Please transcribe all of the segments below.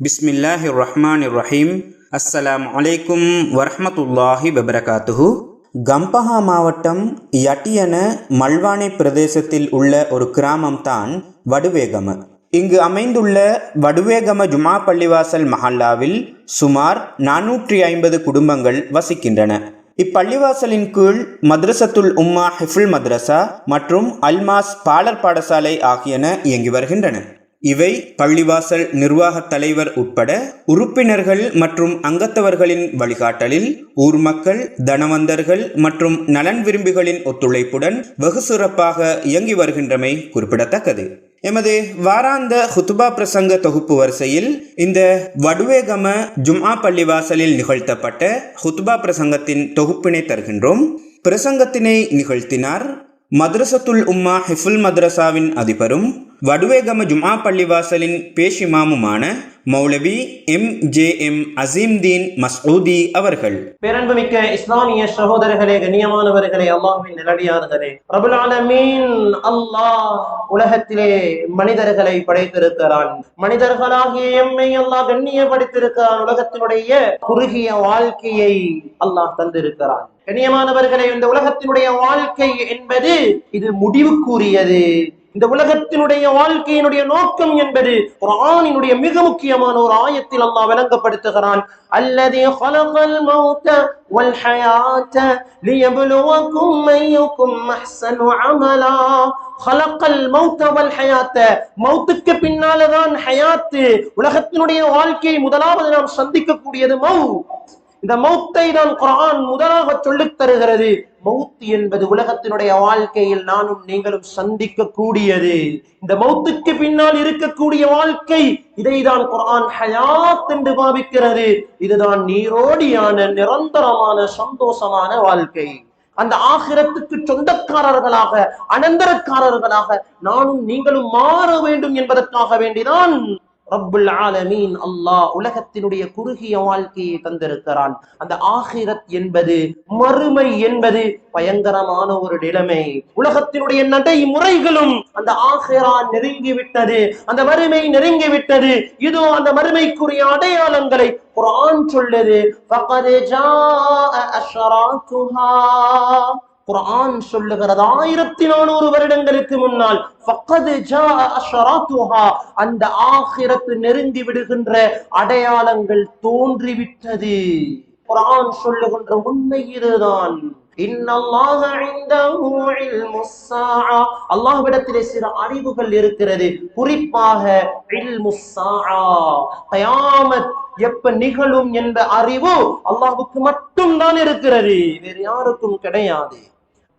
பிஸ்மில்லாஹி ரஹ்மான் ரஹீம் அஸ்ஸலாம் அலைக்கும் வரஹமத்துல்லாஹி வபரகாத்துஹு கம்பஹா மாவட்டம் யட்டியன மல்வானை பிரதேசத்தில் உள்ள ஒரு கிராமம்தான் வடுவேகம. இங்கு அமைந்துள்ள வடுவேகம ஜுமா பள்ளிவாசல் மஹல்லாவில் சுமார் நானூற்றி ஐம்பது குடும்பங்கள் வசிக்கின்றன. இப்பள்ளிவாசலின் கீழ் மதரசத்துல் உம்மா ஹிஃபுல் மதரசா மற்றும் அல்மாஸ் பாலர் பாடசாலை ஆகியன இயங்கி வருகின்றன. இவை பள்ளிவாசல் நிர்வாகத் தலைவர் உட்பட உறுப்பினர்கள் மற்றும் அங்கத்தவர்களின் வழிகாட்டலில் ஊர் மக்கள் தனவந்தர்கள் மற்றும் நலன் விரும்பிகளின் ஒத்துழைப்புடன் வெகு சிறப்பாக இயங்கி வருகின்றமை குறிப்பிடத்தக்கது. எமது வாராந்த ஹுத்துபா பிரசங்க தொகுப்பு வரிசையில் இந்த வடுவேகம ஜும்ஆ பள்ளிவாசலில் நிகழ்த்தப்பட்ட ஹுத்துபா பிரசங்கத்தின் தொகுப்பினை தருகின்றோம். பிரசங்கத்தினை நிகழ்த்தினார் மദ്രசத்துல் உம்மா ஹிஃபுல் மதரசாவின் அதிபரும் வடுவேகம ஜுமா பள்ளிவாசலின் பேஷிமாமுமான மௌலவி M. J. M. Azeemdeen Masoodi அவர்கள். பேரன்புமிக்க இஸ்லாமிய சகோதரர்களே கண்ணியமானவர்களே அல்லாஹின் நிலடியார்களே. பிரபுல் அல்லாஹ் உலகத்திலே மனிதர்களை படைத்திருக்கிறான். மனிதர்களாகிய எம்மை அல்லாஹ் கண்ணியப்படுத்திருக்கிறான் உலகத்தினுடைய குறுகிய வாழ்க்கையை அல்லாஹ் தந்திருக்கிறான். கண்ணியமானவர்களை இந்த உலகத்தினுடைய வாழ்க்கை என்பது இது முடிவுக்குரியது. இந்த உலகத்தினுடைய வாழ்க்கையினுடைய நோக்கம் என்பது குரானினுடைய மிக முக்கியமான ஒரு ஆயத்தில் அல்லாஹ் விளங்கப்படுத்துகிறான். அல்லது ஹலகல் மௌத வல் ஹயாத லியப்லுவக்கும் அமலா ஹலகல் மௌத வல் ஹயாத்த மௌத்துக்கு பின்னாலதான் ஹயாத்து. உலகத்தினுடைய வாழ்க்கையை முதலாவது நாம் சந்திக்கக்கூடியது மௌ. இந்த மௌத்தை தான் குரான் முதலாக சொல்லித் தருகிறது. மௌத் என்பது உலகத்தினுடைய வாழ்க்கையில் நானும் நீங்களும் சந்திக்க கூடியது இந்த மௌத்துக்கு பின்னால் இருக்கக்கூடிய வாழ்க்கை இதைதான் குரான் ஹயாத் என்று பாவிக்கிறது. இதுதான் நீரோடியான நிரந்தரமான சந்தோஷமான வாழ்க்கை. அந்த ஆகிரத்துக்கு சொந்தக்காரர்களாக அனந்தரக்காரர்களாக நானும் நீங்களும் மாற வேண்டும் என்பதற்காக வேண்டிதான் ரப்புல் ஆலமீன் அல்லாஹ் உலகத்தினுடைய குறுகிய வாழ்க்கையை தந்திருக்கிறான். அந்த ஆகிரத் என்பது மறுமை என்பது பயங்கரமான ஒரு நிலைமை. உலகத்தினுடைய நடைமுறைகளும் அந்த ஆகிரா நெருங்கி விட்டது அந்த மறுமை நெருங்கி விட்டது இதோ அந்த மறுமைக்குரிய அடையாளங்களை குரான் சொல்லுது. குரான் சொல்லுகிறது ஆயிரத்தி நானூறு வருடங்களுக்கு முன்னால். அந்த ஆகிரத்து நெருங்கி விடுகின்ற அடையாளங்கள் தோன்றிவிட்டது. குரான் சொல்லுகின்ற உண்மை இதுதான். அல்லாஹ்விடத்திலே சில அறிவுகள் இருக்கிறது. குறிப்பாக எப்ப நிகழும் என்ற அறிவு அல்லாஹுக்கு மட்டும்தான் இருக்கிறது. வேறு யாருக்கும் கிடையாது.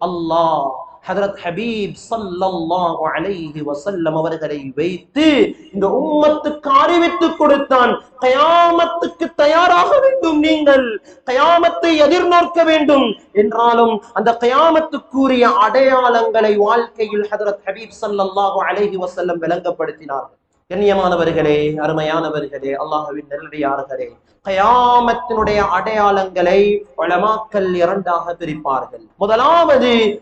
அல்லாஹ். ஹதரத் ஹபீப் சல்லல்லாஹு அலைஹி வஸல்லம் அவர்களை வைத்து இந்த உம்மத்துக்கு அறிவித்து கொடுத்தான். கயாமத்துக்கு தயாராக வேண்டும் நீங்கள். கயாமத்தை எதிர்நோக்க வேண்டும். என்றாலும் அந்த கயாமத்துக்குரிய அடையாளங்களை வாழ்க்கையில் ஹதரத் ஹபீப் சல்லல்லாஹு அலைஹி வஸல்லம் விளங்கப்படுத்தினார்கள். கண்ணியமானவர்களே அருமையானவர்களே அல்லாஹுவின் நெருடையார்களே கயாமத்தினுடைய அடையாளங்களை பலமாக்கல் இரண்டாக பிரிப்பார்கள். முதலாவது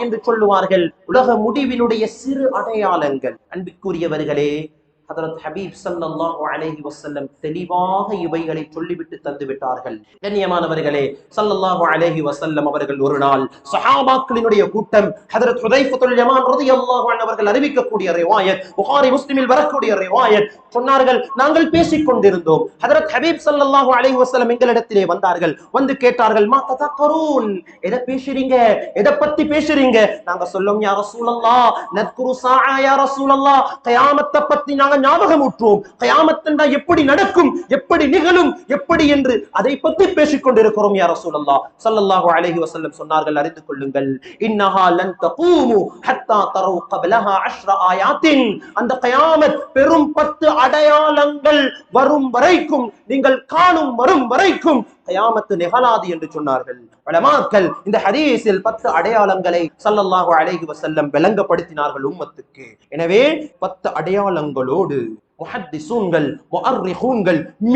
என்று சொல்லுவார்கள். உலக முடிவினுடைய சிறு அடையாளங்கள். அன்பிற்குரியவர்களே ஹதரத் ஹபீப் சல்லல்லாஹு அலைஹி வஸல்லம் தெளிவாக இவைகளை சொல்லிவிட்டு தந்து விட்டார்கள். கண்ணியமானவர்களே சல்லல்லாஹு அலைஹி வஸல்லம் அவர்கள் ஒரு நாள் சஹாபாக்களினுடைய கூட்டம் ஹதரத் ஹுதைஃபத்துல் யமான் ரலியல்லாஹு அன்ஹு அவர்கள் அறிவிக்கக்கூடிய ரிவாயத் புகாரி முஸ்லிமில் வரக்கூடிய ரிவாயத் சொன்னார்கள் நாங்கள் பேசிக் கொண்டிருந்தோம். ஹதரத் ஹபீப் சல்லல்லாஹு அலைஹி வஸல்லம் எங்களிடத்திலே வந்தார்கள் வந்து கேட்டார்கள் மா ததக்கரூன்? எதை பேசுறீங்க? எதை பத்தி பேசுறீங்க? நாங்க சொல்லும் யா ரசூலல்லாஹ் நத்குரு சாஆ யா ரசூலல்லாஹ் கயாமத்தை பத்தி நாங்க ஞாபகம் ஊற்றுவோம். கயாமத்தண்டா எப்படி நடக்கும் எப்படி நிகழும் எப்படி என்று அதை பற்றி பேசிக் கொண்டிருக்கிறோம் யார சூழல்லா சல்லல்லாஹு அலைஹி வசல்லம் சொன்னார்கள் அறிந்து கொள்ளுங்கள். இன்னஹா லன் தகூமு ஹத்தா தரவு கபலஹா அஷ்ர ஆயாத்தின். அந்த கயாமத் பெரும் பத்து அடையாளங்கள் வரும் வரைக்கும் நீங்கள் காணும் வரும் வரைக்கும் கயாமத்து நிகழாது என்று சொன்னார்கள். வளமாக்கள் இந்த ஹதீஸில் பத்து அடையாளங்களை சல்லல்லாஹு அலைஹி வசல்லம் விளங்கப்படுத்தினார்கள் உம்மத்துக்கு. எனவே பத்து அடையாளங்களோடு முஹத்திசூன்கள்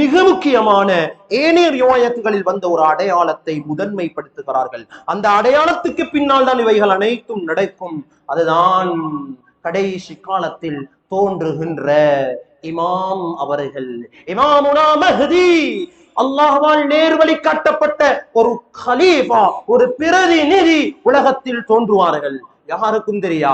மிக முக்கியமான ஏனைய ரிவாயத்துகளில் வந்த ஒரு அடையாளத்தை முதன்மைப்படுத்துகிறார்கள். அந்த அடையாளத்துக்கு பின்னால் தான் இவைகள் அனைத்தும் நடக்கும். அதுதான் கடைசி காலத்தில் தோன்றுகின்ற இமாம் அவர்கள். இமாமுனா மஹதி அல்லாஹால் நேர்வழி காட்டப்பட்ட ஒரு கலீஃபா ஒரு பிரதிநிதி உலகத்தில் தோன்றுவார்கள். யாருக்கும் தெரியா?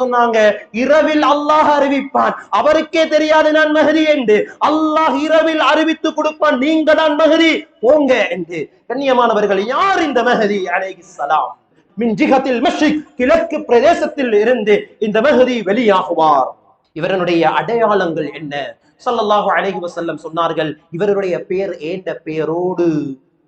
சொன்னாங்க இரவில் அல்லாஹ் அறிவிப்பான். அவருக்கே தெரியாது நான் மஹதி என்று. அல்லாஹ் இரவில் அறிவித்து கொடுப்பான். நீங்க தான் மஹதி போங்க என்று. கண்ணியமானவர்கள் யார் இந்த மகதி? அலைஹிஸ்ஸலாம் சலாம் மின்ஜிகத்தில் மஷ்ரிக் கிழக்கு பிரதேசத்தில் இருந்து இந்த மகதி வெளியாகுவார். இவரனுடைய அடையாளங்கள் என்ன? ஸல்லல்லாஹு அலஹி வசல்லம் சொன்னார்கள் இவருடைய பெயர் ஏண்ட பெயரோடு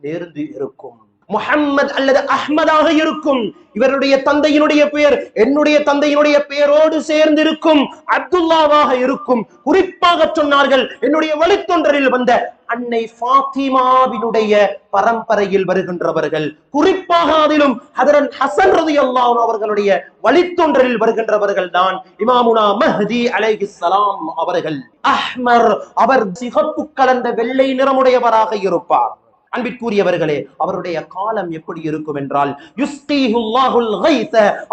நேர்ந்து இருக்கும். முஹம்மத் அல்லது அஹ்மதாக இருக்கும். இவருடைய தந்தையினுடைய பெயர் என்னுடைய தந்தையினுடைய பெயரோடு சேர்ந்து இருக்கும் அப்துல்லாவாக இருக்கும். குறிப்பாக சொன்னார்கள் என்னுடைய வழித்தொன்றரில் வந்த அன்னை ஃபாத்திமாவினுடைய பரம்பரையில் வருகின்றவர்கள். குறிப்பாக அதிலும் ஹதரன் ஹசன் ரதி அவர்களுடைய வழித்தொன்றரில் வருகின்றவர்கள் தான் இமாமுனா மஹதி அலைஹிஸ்ஸலாம் அவர்கள். அஹ்மர் அவர் சிகப்பு கலந்த வெள்ளை நிறமுடையவராக இருப்பார். அன்பிற்குரியவர்களே அவருடைய காலம் எப்படி இருக்கும் என்றால்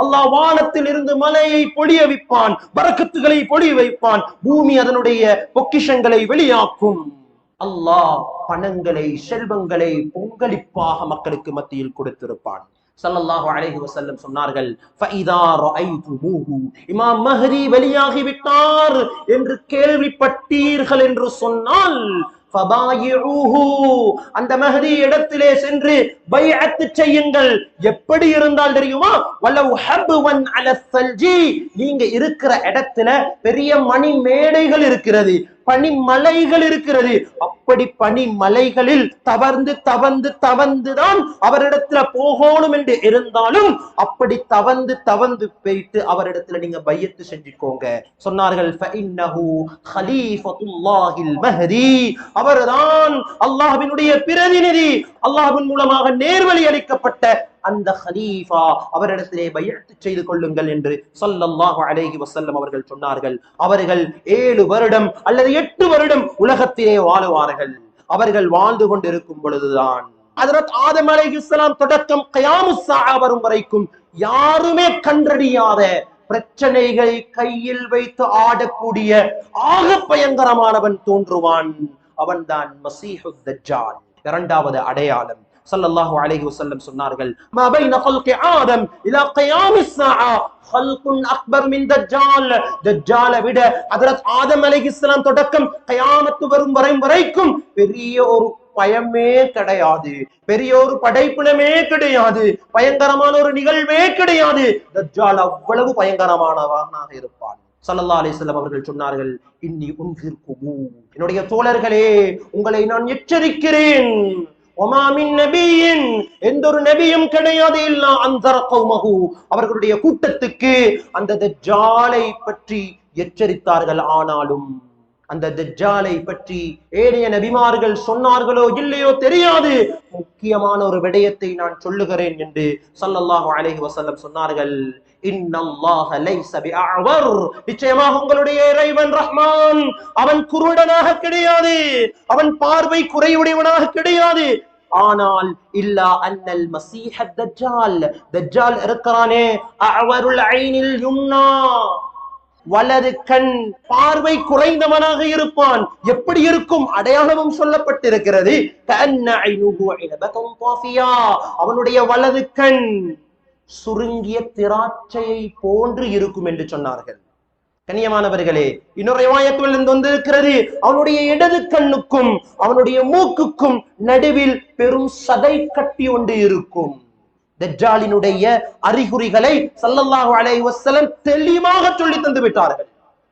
அல்லாஹ் வானத்தில் இருந்து மலையை பொழிய வைப்பான் வரக்கத்துகளை பொழிய வைப்பான் பூமி அதனுடைய பொக்கிஷங்களை வெளியாக்கும். அல்லாஹ் பணங்களை செல்வங்களை பொங்கலிப்பாக மக்களுக்கு மத்தியில் கொடுத்திருப்பான். சல்லல்லாஹு அலைஹி வசல்லம் சொன்னார்கள் இமாம் மஹரி வெளியாகிவிட்டார் என்று கேள்விப்பட்டீர்கள் என்று சொன்னால் அந்த மஹதி இடத்திலே சென்று பைஅத் செய்யுங்கள். எப்படி இருந்தால் தெரியுமா? வலவ் ஹப்வன் அல நீங்க இருக்கிற இடத்துல பெரிய மணி மேடைகள் இருக்கிறது. பனிமலைகள் இருக்கிறது. அப்படி பனிமலைகளில் தவர்ந்து தவந்து தவந்துதான் அவரிடத்துல போகணும் என்று இருந்தாலும் அப்படி தவந்து தவந்து போயிட்டு அவரிடத்துல நீங்க பையத்து செஞ்சுக்கோங்க. சொன்னார்கள் மஹதி. அவர்தான் அல்லாஹ்வினுடைய பிரதிநிதி. அல்லாஹ்வின் மூலமாக நேர்வழி அளிக்கப்பட்ட அந்த ஹலீஃபா அவரிடத்திலே பையத்து செய்து கொள்ளுங்கள் என்று சொல்லல்லாஹு அலேஹி வசல்லம் அவர்கள் சொன்னார்கள். அவர்கள் ஏழு வருடம் அல்லது எட்டு வருடம் உலகத்திலே வாழுவார்கள். அவர்கள் வாழ்ந்து கொண்டிருக்கும் பொழுதுதான் ஹஜரத் ஆதம் அலைஹிஸ்ஸலாம் தொடக்கம் கயாமுசா வரும் வரைக்கும் யாருமே கண்டறியாத பிரச்சனைகளை கையில் வைத்து ஆடக்கூடிய ஆக பயங்கரமானவன் தோன்றுவான். அவன்தான் மசீஹு தஜ்ஜால் இரண்டாவது அடையாளம். சல்லல்லாஹு அலைஹி வஸல்லம் சொன்னார்கள் மா பைன ஹல்கி ஆதம் இலா கியாமிஸ் ஸாஆ ஹல்குன் அக்பர் மின் தஜ்ஜால். தஜ்ஜாலை விட ஹஜரத் ஆதம் அலைஹிஸ்ஸலாம் தொடக்கம் கயாமத்து வரும் வரை வரைக்கும் பெரிய ஒரு பயமே கிடையாது. பெரிய ஒரு படைப்பினமே கிடையாது. பயங்கரமான ஒரு நிகழ்வே கிடையாது. தஜ்ஜால் அவ்வளவு பயங்கரமானவனாக இருப்பான். சல்லல்லா அலிஸ்லாம் அவர்கள் சொன்னார்கள் இன்னி உன்கிற்குமு என்னுடைய தோழர்களே உங்களை நான் எச்சரிக்கிறேன். எந்த ஒரு நபியும் கிடையாது இல்லா அந்த அவர்களுடைய கூட்டத்துக்கு அந்த தஜ்ஜாலை பற்றி எச்சரித்தார்கள் ஆனாலும் அந்த தஜ்ஜாலை பற்றி ஏனைய நபிமார்கள் சொன்னார்களோ இல்லையோ தெரியாது. முக்கியமான ஒரு விடயத்தை நான் சொல்லுகிறேன் என்று சல்லல்லாஹு அலைஹி வசல்லம் சொன்னார்கள். நிச்சயமாக உங்களுடைய இறைவன் ரஹ்மான். அவன் குருடனாக கிடையாது. அவன் பார்வை குறையுடையவனாக கிடையாது. ஆனால் இல்லா அன்னல் மசீஹ தஜ்ஜால் தஜ்ஜால் இருக்கிறானே அவருள் ஐனில் யும்னா வலது கண் பார்வை குறைந்தவனாக இருப்பான். எப்படி இருக்கும்? அடையாளமும் சொல்லப்பட்டிருக்கிறது. அவனுடைய வலது கண் சுருங்கிய திராட்சையை போன்று இருக்கும் என்று சொன்னார்கள். கண்ணியமானவர்களே இன்னொரு இருந்து வந்திருக்கிறது. அவனுடைய இடது கண்ணுக்கும் அவனுடைய மூக்குக்கும் நடுவில் பெரும் சதை கட்டி ஒன்று இருக்கும். தஜ்ஜாலினுடைய அறிகுறிகளை சல்லல்லாஹு அலைஹி வஸல்லம் தெளிவாக சொல்லி தந்து விட்டார்கள்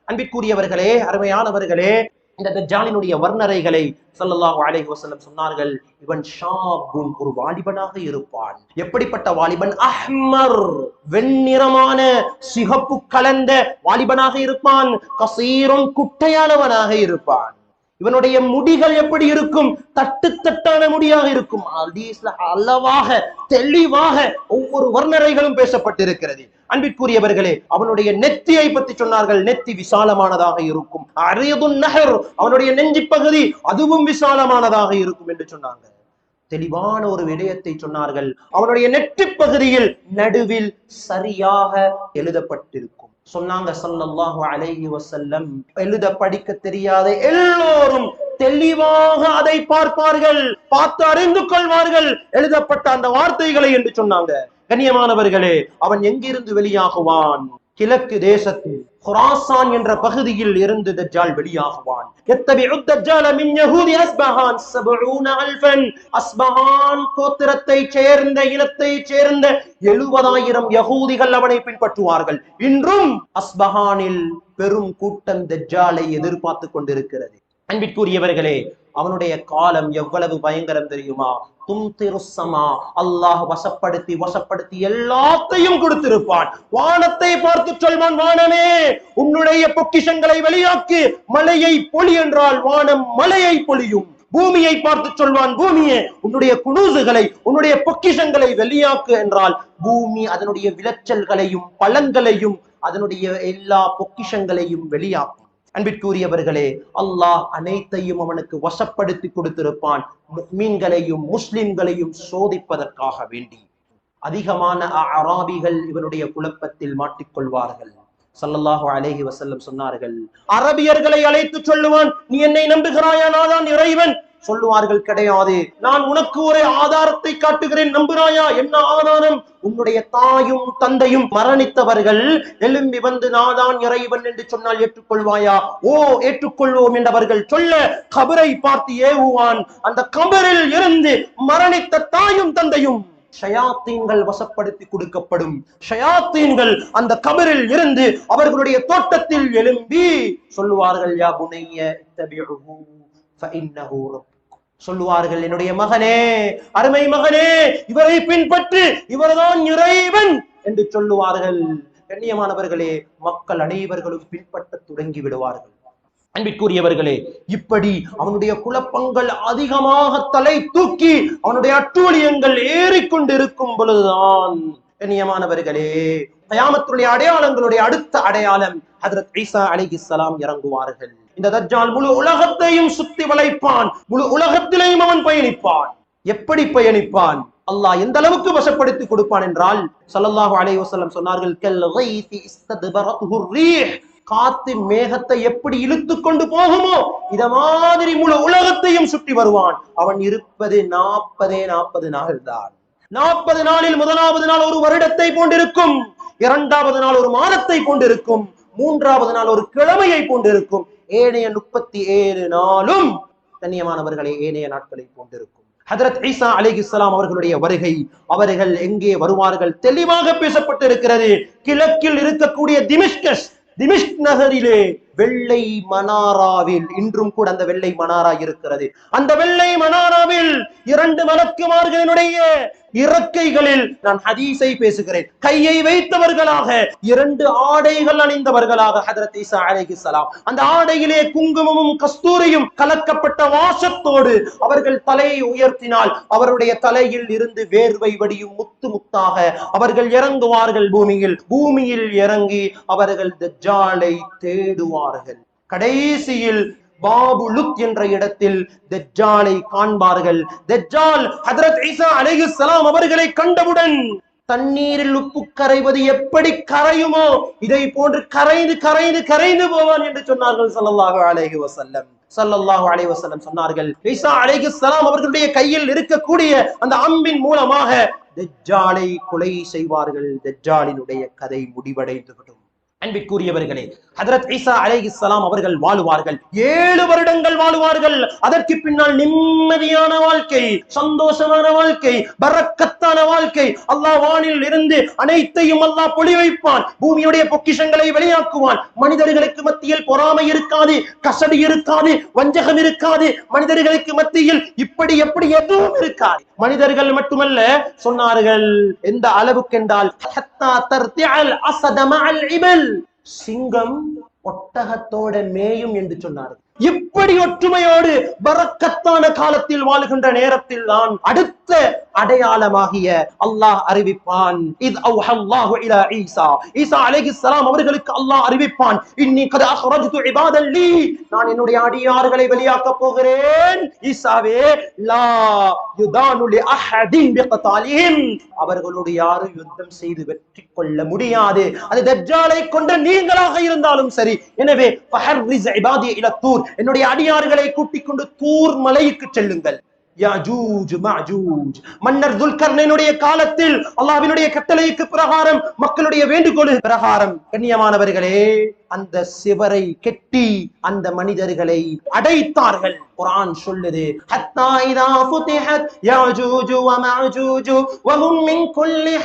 அன்பிற்குரியவர்களே அருமையானவர்களே இந்த தஜாலினுடைய வர்ணரைகளை ஸல்லல்லாஹு அலைஹி வசல்லம் சொன்னார்கள். இவன் ஷாபுன் ஒரு வாலிபனாக இருப்பான். எப்படிப்பட்ட வாலிபன்? அஹ்மர் வெண்ணிறமான சிகப்பு கலந்த வாலிபனாக இருப்பான். கசீரும் குட்டையானவனாக இருப்பான். இவனுடைய முடிகள் எப்படி இருக்கும்? தட்டு தட்டான முடியாக இருக்கும். ஹதீஸ்ல அளவாக தெளிவாக ஒவ்வொரு வர்ணரைகளும் பேசப்பட்டிருக்கிறது. அன்பிற்குரியவர்களே அவனுடைய நெத்தியை பற்றி சொன்னார்கள். நெத்தி விசாலமானதாக இருக்கும். அரியதுன் நகர் அவனுடைய நெஞ்சி பகுதி அதுவும் விசாலமானதாக இருக்கும் என்று சொன்னாங்க. தெளிவான ஒரு விடயத்தை சொன்னார்கள். அவனுடைய நெற்றி பகுதியில் நடுவில் சரியாக எழுதப்பட்டிருக்கும். சொன்னாங்க சல்லல்லாஹு அலைஹி வஸல்லம் எழுத படிக்க தெரியாத எல்லோரும் தெளிவாக அதை பார்ப்பார்கள் பார்த்து அறிந்து கொள்வார்கள். எழுதப்பட்ட அந்த வார்த்தைகளை என்று சொன்னாங்க. கண்ணியமானவர்களே அவன் எங்கிருந்து வெளியாகுவான்? கிழக்கு தேசத்தில். குராசான் என்ற பகுதியில் இருந்து தஜ்ஜால் வெளியாகுவான். எத்தபிஉ தஜ்ஜால மின் யஹூதி அஸ்பஹான் 70 அல்ஃபன். அஸ்பஹான் கோத்திரத்தை சேர்ந்த இனத்தை சேர்ந்த எழுபதாயிரம் யகூதிகள் அவனை பின்பற்றுவார்கள். இன்றும் அஸ்பஹானில் பெரும் கூட்டம் தஜ்ஜாலை எதிர்பார்த்து கொண்டிருக்கிறது. அன்பிற்குரியவர்களே அவனுடைய காலம் எவ்வளவு பயங்கரம் தெரியுமா? தும் திருசமா அல்லாஹ் வசப்படுத்தி வசப்படுத்தி எல்லாத்தையும் கொடுத்திருப்பான். வானத்தை பார்த்து சொல்வான் வானமே உன்னுடைய பொக்கிஷங்களை வெளியாக்கு மலையை பொழி என்றால் வானம் மலையை பொழியும் பூமியை பார்த்து சொல்வான் பூமியே உன்னுடைய குணூசுகளை உன்னுடைய பொக்கிஷங்களை வெளியாக்கு என்றால் பூமி அதனுடைய விளைச்சல்களையும் பழங்களையும் அதனுடைய எல்லா பொக்கிஷங்களையும் வெளியாக்கும். அன்பிற்குரியவர்களே அல்லாஹ் அனைத்தையும் அவனுக்கு வசப்படுத்தி கொடுத்திருப்பான். மீன்களையும் முஸ்லிம்களையும் சோதிப்பதற்காக வேண்டி. அதிகமான அராபிகள் இவனுடைய குழப்பத்தில் மாட்டிக்கொள்வார்கள் சல்லல்லாஹு அலேஹி வசல்லம் சொன்னார்கள் அரபியர்களை அழைத்து சொல்லுவான். நீ என்னை நம்புகிறாயானாதான் இறைவன். சொல்லுவார்கள் கிடையாது. நான் உனக்கு ஒரு ஆதாரத்தை காட்டுகிறேன் நம்புறாயா என்ன ஆதாரம்? உன்னுடைய தாயும் தந்தையும் மரணித்தவர்கள் எழும்பி வந்து நாதான் இறைவன் என்று சொன்னால் ஏற்றுக்கொள்வாயா? ஓ ஏற்றுக்கொள்வோம் என்றவர்கள் சொல்ல கபரை பார்த்து ஏவுவான். அந்த கபரில் இருந்து மரணித்த தாயும் தந்தையும் ஷயாத்தீன்கள் வசப்படுத்தி கொடுக்கப்படும். ஷயாத்தீன்கள் அந்த கபரில் இருந்து அவர்களுடைய தோட்டத்தில் எழும்பி சொல்லுவார்கள் யா புனைய ஃபஇன்னஹு சொல்லுவார்கள் என்னுடைய மகனே அருமை மகனே இவரை பின்பற்று இவர்தான் இறைவன் என்று சொல்லுவார்கள். கண்ணியமானவர்களே மக்கள் அனைவர்களும் பின்பற்ற தொடங்கி விடுவார்கள். அன்பிற்குரியவர்களே இப்படி அவனுடைய குழப்பங்கள் அதிகமாக தலை தூக்கி அவனுடைய அட்டூழியங்கள் ஏறிக்கொண்டிருக்கும் பொழுதுதான் கண்ணியமானவர்களே கயாமத்துடைய அடையாளங்களுடைய அடுத்த அடையாளம் ஹதரத் ஈசா அலிகிஸ்லாம் இறங்குவார்கள். இந்த தஜ்ஜால் முழு உலகத்தையும் சுத்தி வளைப்பான். முழு உலகத்திலேயும் அவன் பயணிப்பான். எப்படி பயணிப்பான்? அல்லாஹ் எந்த அளவுக்கு வசப்படுத்தி கொடுப்பான் என்றால் சல்லல்லாஹு அலைஹி வஸல்லம் சொன்னார்கள் கல் காத்து மேகத்தை எப்படி இழுத்து கொண்டு போகுமோ இத மாதிரி முழு உலகத்தையும் சுற்றி வருவான். அவன் இருப்பது நாற்பதே நாற்பது நாள் தான். நாற்பது நாளில் முதலாவது நாள் ஒரு வருடத்தை போன்றிருக்கும் இரண்டாவது நாள் ஒரு மாதத்தை போன்றிருக்கும் மூன்றாவது நாள் ஒரு கிழமையை போன்றிருக்கும் ஏனைய முப்பத்தி ஏழு நாளும் கண்ணியமானவர்களை ஏனைய நாட்களை போன்றிருக்கும் ஹதரத் ஈசா இஸ்லாம் அவர்களுடைய வருகை அவர்கள் எங்கே வருவார்கள் தெளிவாக பேசப்பட்டு இருக்கிறது கிழக்கில் இருக்கக்கூடிய திமிஷ்கஸ் திமிஷ்க் நகரிலே வெள்ளை மனாராவில் இன்றும் கூட அந்த வெள்ளை மனாரா இருக்கிறது. அந்த வெள்ளை மனாராவில் இரண்டு மலக்குமார்களினுடைய இறக்கைகளில் நான் ஹதீஸை பேசுகிறேன். கையை வைத்தவர்களாக இரண்டு ஆடைகள் அணிந்தவர்களாக ஹதரத் ஈசா அலைஹிஸ்ஸலாம் அந்த ஆடையிலே குங்குமமும் கஸ்தூரியும் கலக்கப்பட்ட வாசத்தோடு அவர்கள் தலையை உயர்த்தினால் அவருடைய தலையில் இருந்து வேர்வை வடியும் முத்து முத்தாக அவர்கள் இறங்குவார்கள் பூமியில். பூமியில் இறங்கி அவர்கள் தஜ்ஜாலை தேடுவார்கள். கடைசியில் பாபு லுத் என்ற இடத்தில் தஜ்ஜாலை காண்பார்கள். தஜ்ஜால் ஹதரத் ஈசா அலைஹிஸ்ஸலாம் அவர்களை கண்டவுடன் தண்ணீரில் உப்பு கரைவது எப்படி கரையுமோ இதை போன்று கரைந்து கரைந்து கரைந்து போவான் என்று சொன்னார்கள் சல்லாஹு அலேஹி வசல்லம் சல்லல்லாஹு அலைஹி வஸல்லம் சொன்னார்கள் ஈசா அலைஹிஸ்ஸலாம் அவர்களுடைய கையில் இருக்கக்கூடிய அந்த அம்பின் மூலமாக தஜ்ஜாலை கொலை செய்வார்கள். தஜ்ஜாலினுடைய கதை முடிவடைந்து விடும். அன்பிற்குரியவர்களே ஹதரத் ஈசா அலைஹிஸ்ஸலாம் அவர்கள் வாழுவார்கள். ஏழு வருடங்கள் வாழுவார்கள். அதற்கு பின்னால் நிம்மதியான வாழ்க்கை சந்தோஷமான வாழ்க்கை பரக்கத்தான வாழ்க்கை. அல்லாஹ் வானில் இருந்து அனைத்தையும் அல்லாஹ் பொழி வைப்பான். பூமியுடைய பொக்கிஷங்களை வெளியாக்குவான். மனிதர்களுக்கு மத்தியில் பொறாமை இருக்காது கசடி இருக்காது வஞ்சகம் இருக்காது. மனிதர்களுக்கு மத்தியில் இப்படி எப்படி எதுவும் இருக்காது. மனிதர்கள் மட்டுமல்ல சொன்னார்கள் எந்த அளவுக்கு என்றால் சிங்கம் ஒட்டகத்தோட மேயும் என்று சொன்னார்கள். இப்படி ஒற்றுமையோடு பரக்கத்தான காலத்தில் வாழுகின்ற நேரத்தில் தான் அடுத்த அடையாளமாகிய அல்லாஹ் அறிவிப்பான். இது அல்லாஹு இலா ஈசா. ஈசா அலைஹிஸ்ஸலாம் அவர்களுக்கு அல்லாஹ் அறிவிப்பான். இன்னி கத அஹ்ரஜ்து நான் என்னுடைய அடியார்களை வெளியாக்க போகிறேன். ஈசாவே லா யுதானு லி அஹதின் பிகதாலிஹிம். அவர்களுடைய யாரும் யுத்தம் செய்து வெற்றி கொள்ள முடியாது. அது தஜ்ஜாலை கொண்ட நீங்களாக இருந்தாலும் சரி. எனவே ஃபஹர்ரிஸ் இபாதி என்னுடைய அடியார்களை கூட்டிக் கொண்டு தூர் மலைக்கு செல்லுங்கள் மன்னர் துல்கர்ணனுடைய காலத்தில் அல்லாவினுடைய கட்டளைக்கு பிரகாரம் மக்களுடைய வேண்டுகோளுக்கு பிரகாரம் கண்ணியமானவர்களே அந்த சிவரை கெட்டி அந்த மனிதர்களை அடைத்தார்கள். குரான் சொல்லுது ஹத்தா இதா ஃபுதிஹத் யாஜூஜ் வ மின் குல்லி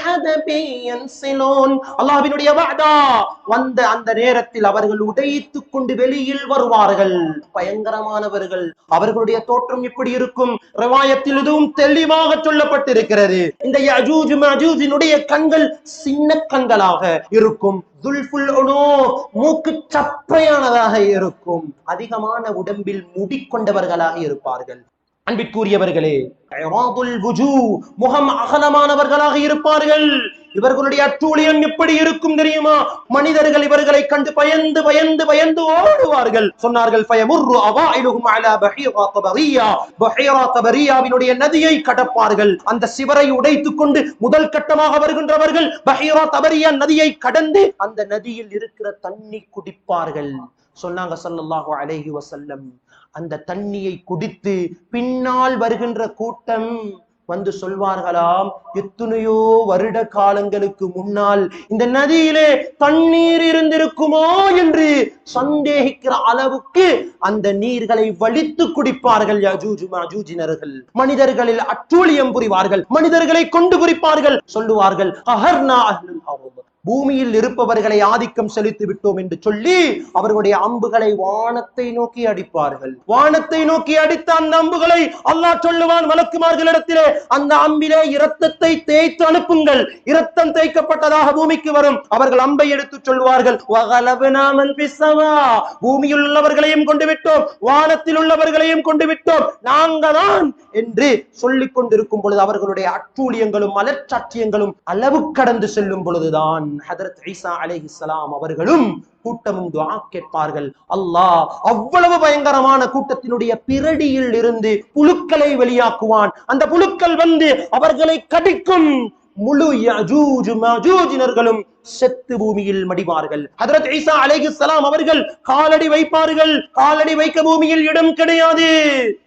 யன்சிலூன். அல்லாஹ்வினுடைய வஅதா வந்த அந்த நேரத்தில் அவர்கள் உடைத்துக் கொண்டு வெளியில் வருவார்கள். பயங்கரமானவர்கள். அவர்களுடைய தோற்றம் இப்படி இருக்கும். ரிவாயத்தில் இதுவும் தெளிவாக சொல்லப்பட்டிருக்கிறது. இந்த யஜூஜ் அஜூஜினுடைய கண்கள் சின்ன கண்களாக இருக்கும். மூக்கு சப்பையானதாக இருக்கும். அதிகமான உடம்பில் முடிக்கொண்டவர்களாக இருப்பார்கள். அன்பிற்குரியவர்களே முகம் அகலமானவர்களாக இருப்பார்கள். இவர்களுடைய அட்டூழியம் எப்படி இருக்கும் தெரியுமா? மனிதர்கள் இவர்களை கண்டு பயந்து பயந்து பயந்து ஓடுவார்கள். சொன்னார்கள் பயமுர்ரு அவாயிலுகும் அலா பஹீரா தபரியா. பஹீரா தபரியாவினுடைய நதியை கடப்பார்கள். அந்த சிவரை உடைத்துக் கொண்டு முதல் கட்டமாக வருகின்றவர்கள் பஹீரா தபரியா நதியை கடந்து அந்த நதியில் இருக்கிற தண்ணி குடிப்பார்கள். சொன்னாங்க சல்லல்லாஹு அலைஹி வசல்லம் அந்த தண்ணியை குடித்து பின்னால் வருகின்ற கூட்டம் வந்து சொல்வார்களாம் எத்தனையோ வருட காலங்களுக்கு முன்னால் இந்த நதியிலே தண்ணீர் இருந்திருக்குமோ என்று சந்தேகிக்கிற அளவுக்கு அந்த நீர்களை வலித்து குடிப்பார்கள் யஜூஜ் மனிதர்களில் அட்டூழியம் புரிவார்கள். மனிதர்களை கொண்டு குறிப்பார்கள் சொல்லுவார்கள் அஹர்னா அஹ்லுல் பூமியில் இருப்பவர்களை ஆதிக்கம் செலுத்தி விட்டோம் என்று சொல்லி அவர்களுடைய அம்புகளை வானத்தை நோக்கி அடிப்பார்கள். வானத்தை நோக்கி அடித்த அந்த அம்புகளை அல்லாஹ் சொல்லுவான் வழக்குமார்களிடத்திலே அந்த அம்பிலே இரத்தத்தை தேய்த்து அனுப்புங்கள். இரத்தம் தேய்க்கப்பட்டதாக பூமிக்கு வரும். அவர்கள் அம்பை எடுத்து சொல்வார்கள் பூமியில் உள்ளவர்களையும் கொண்டு விட்டோம் வானத்தில் உள்ளவர்களையும் கொண்டு விட்டோம். நாங்க தான் என்று சொல்லிக் கொண்டிருக்கும் பொழுது அவர்களுடைய அட்டூழியங்களும் மலர்ச்சாட்சியங்களும் அளவு கடந்து செல்லும் பொழுதுதான் ஹதரத் ஈசா அலைஹிஸ்ஸலாம் அவர்களும் கூட்டமும் துவா கேட்பார்கள். அல்லாஹ் அவ்வளவு பயங்கரமான கூட்டத்தினுடைய பிரடியில் இருந்து புழுக்களை வெளியாக்குவான். அந்த புழுக்கள் வந்து அவர்களை கடிக்கும். முழு யஜூஜ் மஜூஜினர்களும் செத்து பூமியில் மடிவார்கள். ஹதரத் ஈசா அலைஹிஸ்ஸலாம் அவர்கள் காலடி வைப்பார்கள். காலடி வைக்க பூமியில் இடம் கிடையாது.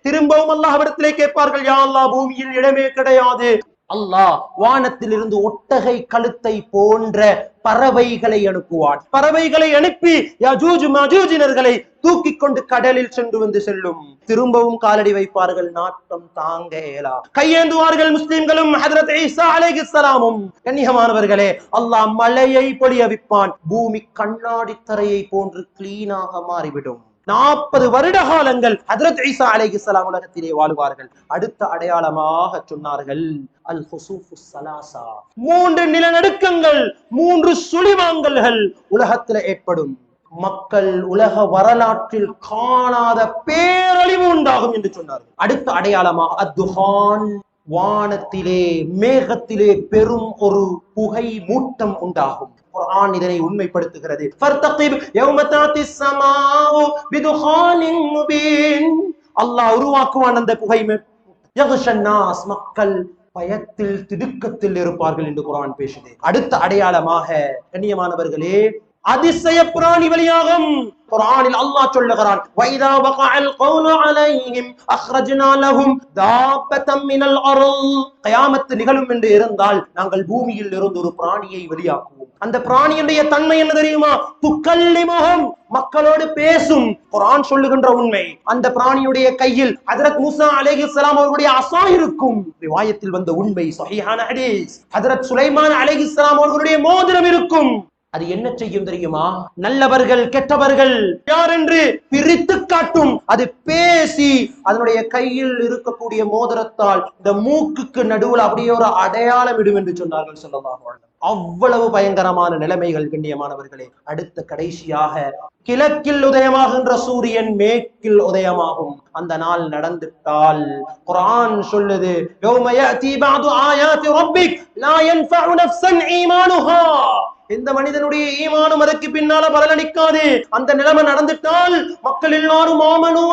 திரும்பவும் அல்லாஹ் அல்லாஹ்விடத்திலே கேட்பார்கள் யா அல்லாஹ் பூமியில் இடமே கிடையாது. அல்லாஹ் வானத்திலிருந்து ஒட்டகை கழுத்தை போன்ற பறவைகளை அனுப்புவான். பறவைகளை அனுப்பி யஜூஜ் மஜூஜினர்களை தூக்கிக் கொண்டு கடலில் சென்று வந்து செல்லும். திரும்பவும் காலடி வைப்பார்கள் நாட்டம் தாங்க இயலா கையேந்துவார்கள் முஸ்லிம்களும் ஹதரத் ஈசா அலைஹிஸ்ஸலாமும் கண்ணியமானவர்களே அல்லாஹ் மலையை பொழியவிப்பான் பூமி கண்ணாடி தரையை போன்று கிளீனாக மாறிவிடும். நாற்பது வருட காலங்கள் ஹதரத் ஈசா அலைஹிஸ்ஸலாம் உலகத்திலே வாழ்வார்கள். அடுத்த அடையாளமாக சொன்னார்கள் அல் ஹுசூஃபு மூன்று நிலநடுக்கங்கள் மூன்று சுழிவாங்கல்கள் உலகத்தில் ஏற்படும். மக்கள் உலக வரலாற்றில் காணாத பேரழிவு உண்டாகும் என்று சொன்னார்கள். அடுத்த அடையாளமாக அத்துஹான் வானத்திலே மேகத்திலே பெரும் ஒரு புகை மூட்டம் உண்டாகும். குர்ஆன் இதனை உண்மைப்படுத்துகிறது. ஃபர்தகிப் முபீன். அல்லாஹ் உருவாக்குவான் அந்த புகை மூ- மக்கள் பயத்தில் திடுக்கத்தில் இருப்பார்கள் என்று குரான் பேசுது. அடுத்த அடையாளமாக கண்ணியமானவர்களே அதிசய பிராணி வழியாகும் குரானில் அல்லாஹ் சொல்லுகிறான் வைதா வகஅல் கௌலு அலைஹிம் அக்ரஜ்னா லஹும் தாபதம் மினல் அர்ல் கயாமத் நிகழும் என்று இருந்தால் நாங்கள் பூமியில் இருந்து ஒரு பிராணியை வெளியாக்குவோம். அந்த பிராணியுடைய தன்மை என்ன தெரியுமா? புக்கல்லிமுகம் மக்களோடு பேசும். குரான் சொல்லுகின்ற உண்மை. அந்த பிராணியுடைய கையில் ஹஜரத் மூசா அலைஹிஸ்ஸலாம் அவர்களுடைய அசா இருக்கும். ரிவாயத்தில் வந்த உண்மை சஹிஹான ஹதீஸ். ஹஜரத் சுலைமான் அலைஹிஸ்ஸலாம் அவர்களுடைய மோதிரம் இருக்கும். அது என்ன செய்யும் தெரியுமா? நல்லவர்கள் கெட்டவர்கள் யார் என்று பிரித்து காட்டும். அது பேசி அதனுடைய கையில் இருக்கக்கூடிய மோதிரத்தால் இந்த மூக்குக்கு நடுவுல அப்படியே ஒரு அடையாளம் இடும் என்று சொன்னார்கள் சொல்லலாம் அவ்வளவு பயங்கரமான நிலைமைகள் கண்ணியமானவர்களே. அடுத்த கடைசியாக கிழக்கில் உதயமாகின்ற சூரியன் மேற்கில் உதயமாகும். அந்த நாள் நடந்துட்டால் குரான் சொல்லுது யோமய தீபாது ஆயாத்தி ரப்பிக் லா யன்ஃபஉ நஃப்ஸன் ஈமானுஹா. இந்த மனிதனுடைய ஈமானும் அதற்கு பின்னால பலனளிக்காது. அந்த நிலைமை நடந்துட்டால் மக்கள் எல்லாரும் ஆமனோ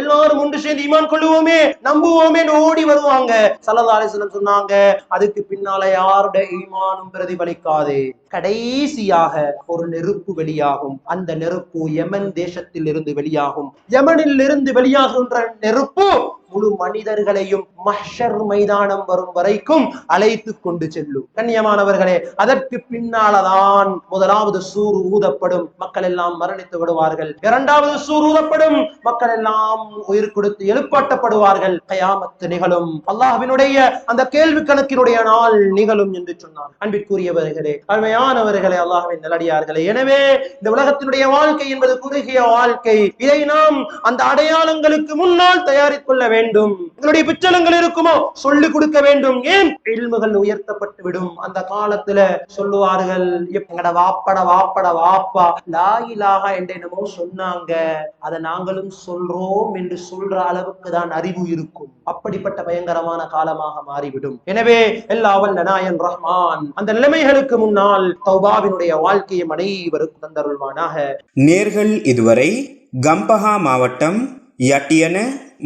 எல்லாரும் ஒன்று சேர்ந்து ஈமான் கொள்ளுவோமே நம்புவோமே ஓடி வருவாங்க. சல்லல்லாஹு சொன்னாங்க அதுக்கு பின்னால யாருடைய ஈமானும் பிரதிபலிக்காது? கடைசியாக ஒரு நெருப்பு வெளியாகும். அந்த நெருப்பு யமன் தேசத்தில் இருந்து வெளியாகும். யமனில் இருந்து வெளியாகின்ற நெருப்பு முழு மனிதர்களையும் மஹர் மைதானம் வரும் வரைக்கும் அழைத்து கொண்டு செல்லும். கண்ணியமானவர்களே அதற்கு பின்னாலதான் முதலாவது சூர் ஊதப்படும். மக்கள் எல்லாம் மரணித்து விடுவார்கள். இரண்டாவது சூர் ஊதப்படும். மக்கள் எல்லாம் உயிர் கொடுத்து எழுப்பாட்டப்படுவார்கள். கயாமத்து நிகழும். அல்லாஹினுடைய அந்த கேள்வி கணக்கினுடைய நாள் நிகழும் என்று சொன்னார் அன்பிற்குரியவர்களே அருமையானவர்களே அல்லாஹின் நல்லடியார்களே எனவே இந்த உலகத்தினுடைய வாழ்க்கை என்பது குறுகிய வாழ்க்கை. இதை நாம் அந்த அடையாளங்களுக்கு முன்னால் தயாரித்துக் கொள்ள வேண்டும் எங்களுடைய பிச்சலங்கள் இருக்குமோ? சொல்லிக் கொடுக்க வேண்டும். ஏன்? இல்முகள் உயர்த்தப்பட்டு விடும். அந்த காலத்துல சொல்லுவார்கள் எங்கட வாப்பட வாப்பட வாப்பா. லாயிலாக என்று என்னமோ சொன்னாங்க. அதை நாங்களும் சொல்றோம் என்று சொல்ற அளவுக்கு தான் அறிவு இருக்கும். அப்படிப்பட்ட பயங்கரமான காலமாக மாறிவிடும். எனவே எல்லாவல் நாயன் ரஹ்மான். அந்த நிலைமைகளுக்கு முன்னால் தௌபாவினுடைய வாழ்க்கையை அனைவருக்கும் தந்தருள்வானாக. நேர்கள் இதுவரை கம்பஹா மாவட்டம் யட்டியன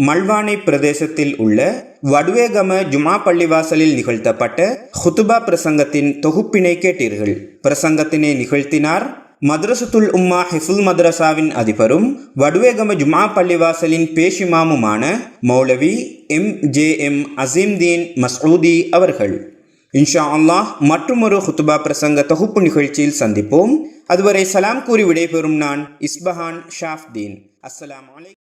மல்வானை பிரதேசத்தில் உள்ள வடுவேகம ஜுமா பள்ளிவாசலில் நிகழ்த்தப்பட்ட ஹுத்துபா பிரசங்கத்தின் தொகுப்பினை கேட்டீர்கள் பிரசங்கத்தினை நிகழ்த்தினார் மദ്രസത്തുൽ ഉമ്മ ഹിഫുൽ മദ്രസാവിൻ അധിപരും വടുവേഗമ ജുമാ പള്ളിവാസലിൻ പേഷിമാമുമാണ് മൗലവി M J M Azeemdeen Masoodi അവർകൾ ഇൻഷാ അള്ളാഹ് മറ്റുമൊരു ഹുത്തുബ പ്രസംഗ തൊഹുപ്പ് നികഴ്ചയിൽ സന്ദിപ്പോം അതുവരെ സലാം കൂറി വിടൈപെറും നാൻ ഇസ്ബഹാൻ ഷാഫ്ദീൻ അസ്സലാമലൈക്കും